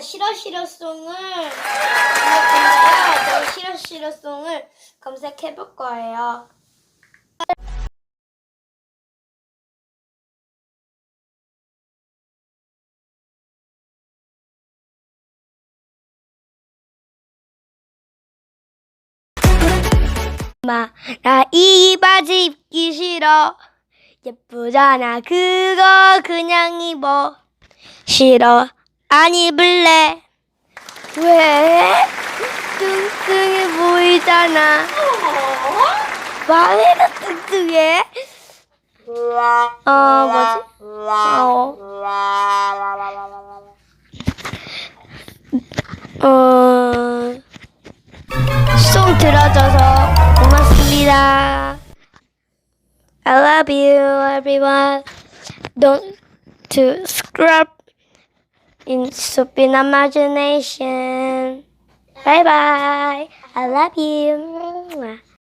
싫어 싫어송을 부를 건데요. 저 싫어 싫어송을 검색해 볼 거예요. 엄마, 나 이 바지 입기 싫어. 예쁘잖아. 그거 그냥 입어. 싫어. 안 입을래. 왜? 뚱뚱해 보이잖아. 마음에가 뚱뚱해? 어, 뭐지? 어. 어. 송 들어줘서 고맙습니다. I love you, everyone. Don't to scrub in stupid imagination. Bye bye. I love you.